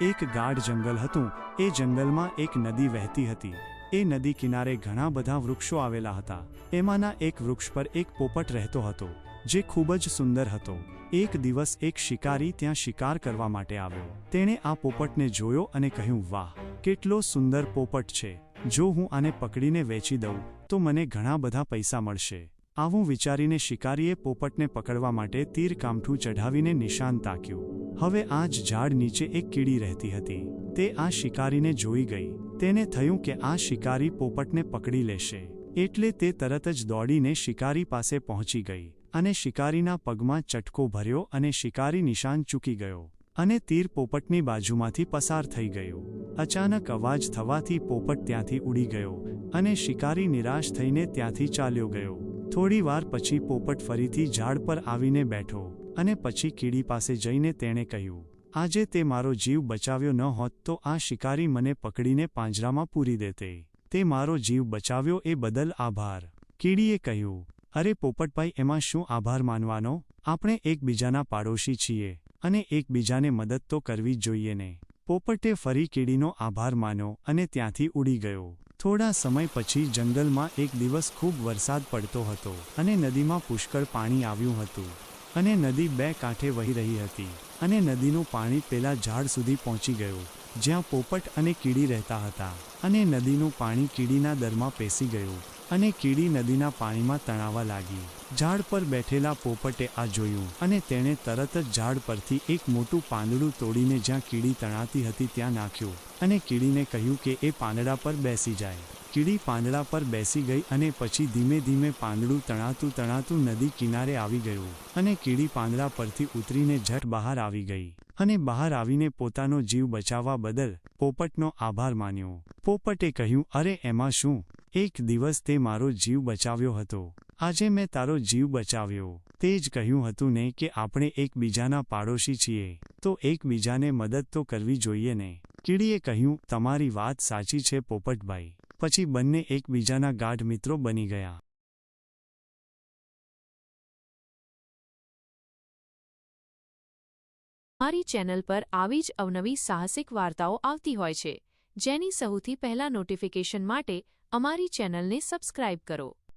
એક ગાઢ જંગલ હતું. એ જંગલમાં એક નદી વહેતી હતી. એ નદી કિનારે ઘણા બધા વૃક્ષો આવેલા હતા. એમાંના એક વૃક્ષ પર એક પોપટ રહેતો હતો, જે ખૂબ જ સુંદર હતો. એક દિવસ એક શિકારી ત્યાં શિકાર કરવા માટે આવ્યો. તેણે આ પોપટને જોયો અને કહ્યું, વાહ, કેટલો સુંદર પોપટ છે. જો હું આને પકડીને વેચી દઉં, તો મને ઘણા બધા પૈસા મળશે. આવું વિચારીને શિકારીએ પોપટને પકડવા માટે તીર કામઠું ચઢાવીને નિશાન તાક્યું. હવે આ જ ઝાડ નીચે એક કીડી રહેતી હતી. તે આ શિકારીને જોઈ ગઈ. તેને થયું કે આ શિકારી પોપટને પકડી લેશે. એટલે તે તરત જ દોડીને શિકારી પાસે પહોંચી ગઈ અને શિકારીના પગમાં ચટકો ભર્યો અને શિકારી નિશાન ચૂકી ગયો અને તીર પોપટની બાજુમાંથી પસાર થઈ ગયું. અચાનક અવાજ થવાથી પોપટ ત્યાંથી ઉડી ગયો અને શિકારી નિરાશ થઈને ત્યાંથી ચાલ્યો ગયો. થોડી વાર પછી પોપટ ફરીથી ઝાડ પર આવીને બેઠો અને પછી કીડી પાસે જઈને તેણે કહ્યું, આજે તે મારો જીવ બચાવ્યો ન હોત તો આ શિકારી મને પકડીને પાંજરામાં પૂરી દેતે. તે મારો જીવ બચાવ્યો એ બદલ આભાર. કીડીએ કહ્યું, અરે પોપટભાઈ, એમાં શું આભાર માનવાનો? આપણે એકબીજાના પાડોશી છીએ અને એકબીજાને મદદ તો કરવી જ જોઈએ ને. પોપટે ફરી કીડીનો આભાર માન્યો અને ત્યાંથી ઉડી ગયો. થોડા સમય પછી જંગલમાં એક દિવસ ખૂબ વરસાદ પડતો હતો અને નદીમાં પુષ્કળ પાણી આવ્યું હતું અને નદી બે કાંઠે વહી રહી હતી અને નદીનું પાણી પેલા ઝાડ સુધી પહોંચી ગયું, જ્યાં પોપટ અને કીડી રહેતા હતા અને નદીનું પાણી કીડીના દરમાં પેસી ગયું. અને કીડી નદીના પાણીમાં તણાવા લાગી. ઝાડ પર બેઠેલા પોપટે આ જોયું અને તેણે તરત જ ઝાડ પરથી એક મોટું પાંદડું તોડીને જ્યાં કીડી તણાતી હતી ત્યાં નાખ્યું અને કીડીને કહ્યું કે એ પાંદડા પર બેસી જાય. કીડી પાંદડા પર બેસી ગઈ અને પછી ધીમે ધીમે પાંદડું તણાતું તણાતું નદી કિનારે આવી ગયું અને કીડી પાંદડા પરથી ઉતરીને ઝટ બહાર આવી ગઈ અને બહાર આવીને પોતાનો જીવ બચાવવા બદલ પોપટનો આભાર માન્યો. પોપટે કહ્યું, અરે, એમાં શું? એક દિવસ તે મારો જીવ બચાવ્યો હતો. આજે મેં તારો જીવ બચાવ્યો. તે જ કહ્યું હતું ને કે આપણે એકબીજાના પાડોશી છીએ. તો એકબીજાને મદદ તો કરવી જોઈએ ને. કીડીએ કહ્યું, તમારી વાત સાચી છે પોપટભાઈ. પછી બંને એકબીજાના ગાઢ મિત્રો બની ગયા. મારી ચેનલ પર આવી જ અવનવી સાહસિક વાર્તાઓ આવતી હોય છે, જેની સૌથી પહેલા નોટિફિકેશન માટે અમારી ચેનલને સબસ્ક્રાઇબ કરો.